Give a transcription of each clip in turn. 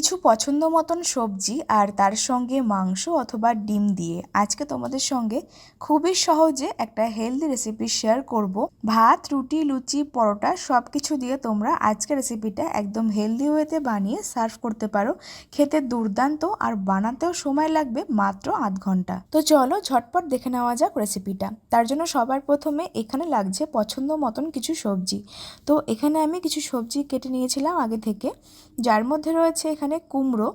কিছু পছন্দ মতন সবজি আর তার সঙ্গে মাংস অথবা ডিম দিয়ে আজকে তোমাদের সঙ্গে খুবই সহজে একটা হেলদি রেসিপি শেয়ার করব। ভাত, রুটি, লুচি, পরোটা সব কিছু দিয়ে তোমরা আজকে রেসিপিটা একদম হেলদি ওয়েতে বানিয়ে সার্ভ করতে পারো। খেতে দুর্দান্ত আর বানাতেও সময় লাগবে মাত্র আধ ঘণ্টা। তো চলো ঝটপট দেখে নেওয়া যাক রেসিপিটা তার জন্য সবার প্রথমে এখানে লাগছে পছন্দ মতন কিছু সবজি। তো এখানে আমি কিছু সবজি কেটে নিয়েছিলাম আগে থেকে। যার মধ্যে রয়েছে এখানে কুমড়ো।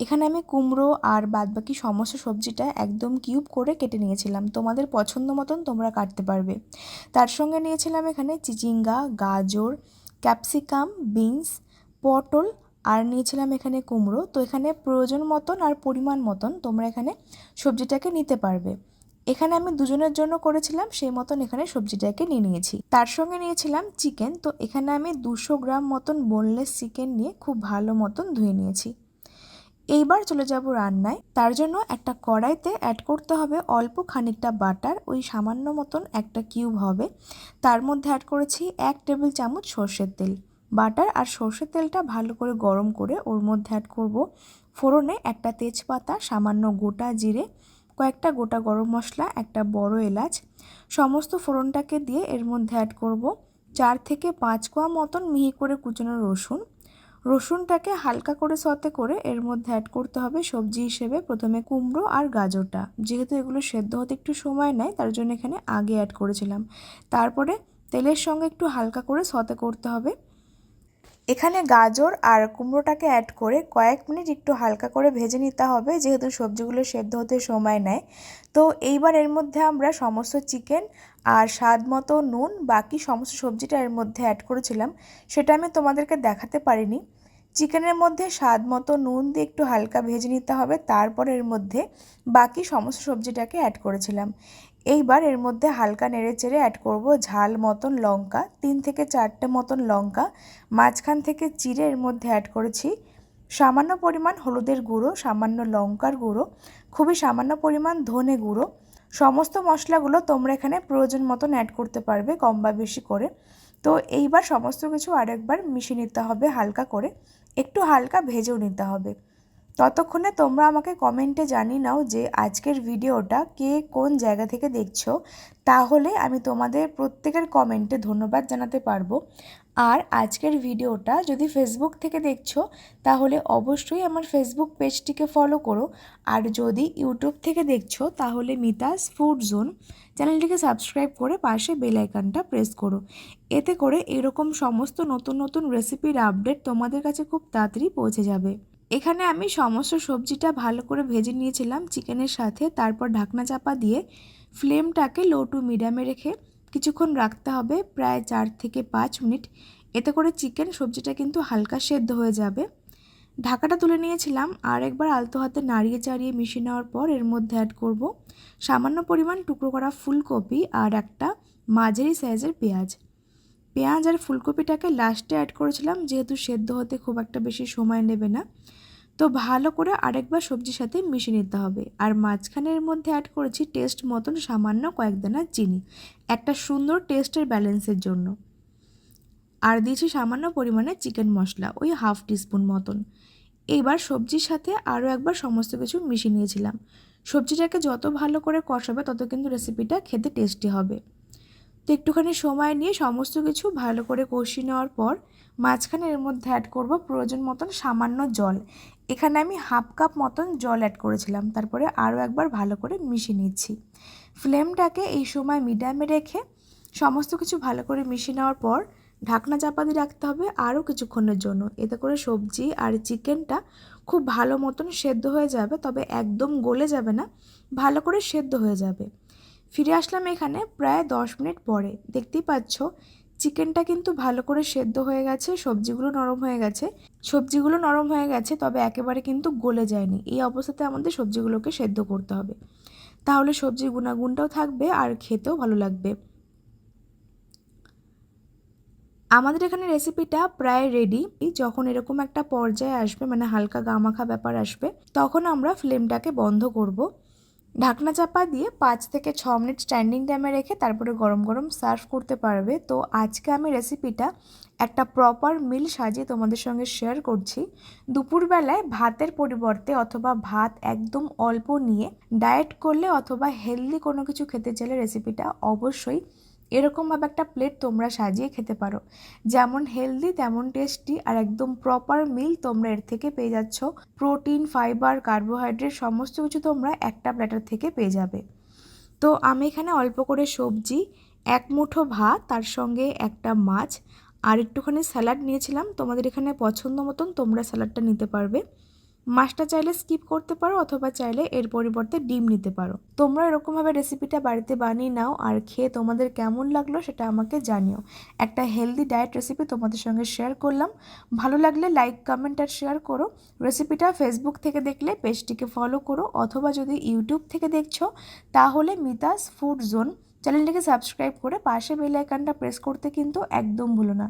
এখানে আমি কুমড়ো আর বাদবাকি সমস্ত সবজিটা একদম কিউব করে কেটে নিয়েছিলাম। তোমাদের পছন্দ মতন তোমরা কাটতে পারবে। তার সঙ্গে নিয়েছিলাম এখানে চিচিঙ্গা, গাজর, ক্যাপসিকাম, বিনস, পটল আর নিয়েছিলাম এখানে কুমড়ো। তো এখানে প্রয়োজন মতন আর পরিমাণ মতন তোমরা এখানে সবজিটাকে নিতে পারবে। এখানে আমি দুজনের জন্য করেছিলাম, সেই মতন এখানে সবজিটাকে নিয়ে নিয়েছি। তার সঙ্গে নিয়েছিলাম চিকেন, তো এখানে আমি দুশো গ্রাম মতন বোনলেস চিকেন নিয়ে খুব ভালো মতন ধুয়ে নিয়েছি। এইবার চলে যাব রান্নায়। তার জন্য একটা কড়াইতে অ্যাড করতে হবে অল্প খানিকটা বাটার ওই সামান্য মতন একটা কিউব হবে। তার মধ্যে অ্যাড করেছি এক টেবিল চামচ সর্ষের তেল। বাটার আর সর্ষের তেলটা ভালো করে গরম করে ওর মধ্যে অ্যাড করব ফোড়নে একটা তেজপাতা, সামান্য গোটা জিরে কয়েকটা গোটা গরম মশলা, একটা বড় এলাচ, সমস্ত ফোড়নটাকে দিয়ে এর মধ্যে অ্যাড করব চার থেকে পাঁচ কোয়া মতন মিহি করে কুচনো রসুন। রসুনটাকে হালকা করে সতে করে এর মধ্যে অ্যাড করতে হবে সবজি হিসেবে, প্রথমে কুমড়ো আর গাজরটা। যেহেতু এগুলো সেদ্ধ হতে একটু সময় নেয়, তার জন্য এখানে আগে অ্যাড করেছিলাম। তারপরে তেলের সঙ্গে একটু হালকা করে সতে করতে হবে। এখানে গাজর আর কুমড়োটাকে অ্যাড করে কয়েক মিনিট একটু হালকা করে ভেজে নিতে হবে, যেহেতু সবজিগুলো সেদ্ধ হতে সময় নেয়। তো এইবার এর মধ্যে আমরা সমস্ত চিকেন আর স্বাদ মতো নুন, বাকি সমস্ত সবজিটা এর মধ্যে অ্যাড করেছিলাম, সেটা আমি তোমাদেরকে দেখাতে পারিনি। চিকেনের মধ্যে স্বাদ মতো নুন দিয়ে একটু হালকা ভেজে নিতে হবে, তারপর এর মধ্যে বাকি সমস্ত সবজিটাকে অ্যাড করেছিলাম। এইবার এর মধ্যে হালকা নেড়ে চেড়ে অ্যাড করব ঝাল মতন লঙ্কা, তিন থেকে চারটে মতন লঙ্কা, মাঝখান থেকে চিড়ে এর মধ্যে অ্যাড করেছি সামান্য পরিমাণ হলুদের গুঁড়ো, সামান্য লঙ্কার গুঁড়ো, খুবই সামান্য পরিমাণ ধনে গুঁড়ো। সমস্ত মশলাগুলো তোমরা এখানে প্রয়োজন মতন অ্যাড করতে পারবে কম বা বেশি করে। তো এইবার সমস্ত কিছু আরেকবার মিশিয়ে নিতে হবে হালকা করে। একটু হালকা ভেজেও নিতে হবে। ততক্ষণে তোমরা আমাকে কমেন্টে জানিয়ে নাও যে আজকের ভিডিওটা কে কোন জায়গা থেকে দেখছ। তাহলে আমি তোমাদের প্রত্যেকের কমেন্টে ধন্যবাদ জানাতে পারব। আর আজকের ভিডিওটা যদি ফেসবুক থেকে দেখছ, তাহলে অবশ্যই আমার ফেসবুক পেজটিকে ফলো করো। আর যদি ইউটিউব থেকে দেখছ, তাহলে মিতাস ফুড জোন চ্যানেলটিকে সাবস্ক্রাইব করে পাশে বেল আইকনটা প্রেস করো। এতে করে এরকম সমস্ত নতুন নতুন রেসিপির আপডেট তোমাদের কাছে খুব তাড়াতাড়ি পৌঁছে যাবে। এখানে আমি সমস্ত সবজিটা ভালো করে ভেজে নিয়েছিলাম চিকেনের সাথে, তারপর ঢাকনা চাপা দিয়ে ফ্লেমটাকে লো টু মিডিয়ামে রেখে কিছুক্ষণ রাখতে হবে, প্রায় চার থেকে পাঁচ মিনিট। এতে করে চিকেন সবজিটা কিন্তু হালকা সেদ্ধ হয়ে যাবে। ঢাকাটা তুলে নিয়েছিলাম, আর একবার আলতো হাতে নাড়িয়ে চাড়িয়ে মিশিয়ে নেওয়ার পর এর মধ্যে অ্যাড করব সামান্য পরিমাণ টুকরো করা ফুলকপি আর একটা মাঝারি সাইজের পেঁয়াজ। পেঁয়াজ আর ফুলকপিটাকে লাস্টে অ্যাড করেছিলাম, যেহেতু সেদ্ধ হতে খুব একটা বেশি সময় নেবে না। তো ভালো করে আরেকবার সবজির সাথে মিশিয়ে নিতে হবে। আর মাঝখানের মধ্যে অ্যাড করেছি টেস্ট মতন সামান্য কয়েক দানা চিনি। একটা সুন্দর টেস্টের ব্যালেন্সের জন্য। আর দিয়েছি সামান্য পরিমাণে চিকেন মশলা, ওই হাফ টিস্পুন মতন। এইবার সবজির সাথে আরও একবার সমস্ত কিছু মিশিয়ে নিয়েছিলাম। সবজিটাকে যত ভালো করে কষাবে, তত কিন্তু রেসিপিটা খেতে টেস্টি হবে। তো একটুখানি সময় নিয়ে সমস্ত কিছু ভালো করে কষিয়ে নেওয়ার পর মাঝখানে এর মধ্যে অ্যাড করব প্রয়োজন মতন সামান্য জল। এখানে আমি হাফ কাপ মতন জল অ্যাড করেছিলাম। তারপরে আরও একবার ভালো করে মিশিয়ে নিচ্ছি। ফ্লেমটাকে এই সময় মিডিয়ামে রেখে সমস্ত কিছু ভালো করে মিশিয়ে নেওয়ার পর ঢাকনা চাপা দিয়ে রাখতে হবে আরও কিছুক্ষণের জন্য। এতে করে সবজি আর চিকেনটা খুব ভালো মতন সেদ্ধ হয়ে যাবে, তবে একদম গলে যাবে না, ভালো করে সেদ্ধ হয়ে যাবে। ফিরে আসলাম এখানে প্রায় দশ মিনিট পরে। দেখতেই পাচ্ছ চিকেনটা কিন্তু ভালো করে সেদ্ধ হয়ে গেছে, সবজিগুলো নরম হয়ে গেছে। সবজিগুলো নরম হয়ে গেছে, তবে একেবারে কিন্তু গলে যায়নি। এই অবস্থাতে আমাদের সবজিগুলোকে সেদ্ধ করতে হবে। তাহলে সবজির গুণাগুণটাও থাকবে আর খেতেও ভালো লাগবে। আমাদের এখানে রেসিপিটা প্রায় রেডি যখন এরকম একটা পর্যায়ে আসবে মানে হালকা গামাখা ব্যাপার আসবে, তখন আমরা ফ্লেমটাকে বন্ধ করব। ঢাকনা চাপা দিয়ে পাঁচ থেকে ছ মিনিট স্ট্যান্ডিং টাইমে রেখে তারপরে গরম গরম সার্ভ করতে পারবে। তো আজকে আমি রেসিপিটা একটা প্রপার মিল সাজিয়ে তোমাদের সঙ্গে শেয়ার করছি। দুপুরবেলায় ভাতের পরিবর্তে অথবা ভাত একদম অল্প নিয়ে ডায়েট করলে অথবা হেলদি কোনো কিছু খেতে চাইলে রেসিপিটা অবশ্যই এরকমভাবে একটা প্লেট তোমরা সাজিয়ে খেতে পারো। যেমন হেলদি তেমন টেস্টি আর একদম প্রপার মিল তোমরা এর থেকে পেয়ে যাচ্ছ। প্রোটিন ফাইবার কার্বোহাইড্রেট সমস্ত কিছু তোমরা একটা প্ল্যাটার থেকে পেয়ে যাবে। তো আমি এখানে অল্প করে সবজি, এক মুঠো ভাত, তার সঙ্গে একটা মাছ আর একটুখানি স্যালাড নিয়েছিলাম। তোমাদের এখানে পছন্দ মতন তোমরা স্যালাডটা নিতে পারবে। মাছটা চাইলে স্কিপ করতে পারো অথবা চাইলে এর পরিবর্তে ডিম নিতে পারো। তোমরা এরকমভাবে রেসিপিটা বাড়িতে বানিয়ে নাও আর খেয়ে তোমাদের কেমন লাগল সেটা আমাকে জানিও। একটা হেলদি ডায়েট রেসিপি তোমাদের সঙ্গে শেয়ার করলাম। ভালো লাগলে লাইক কমেন্ট আর শেয়ার করো। রেসিপিটা ফেসবুক থেকে দেখলে পেজটিকে ফলো করো অথবা যদি ইউটিউব থেকে দেখছ তাহলে মিতাস ফুড জোন চ্যানেলটিকে সাবস্ক্রাইব করে পাশে বেল আইকনটা প্রেস করতে কিন্তু একদম ভুলো না।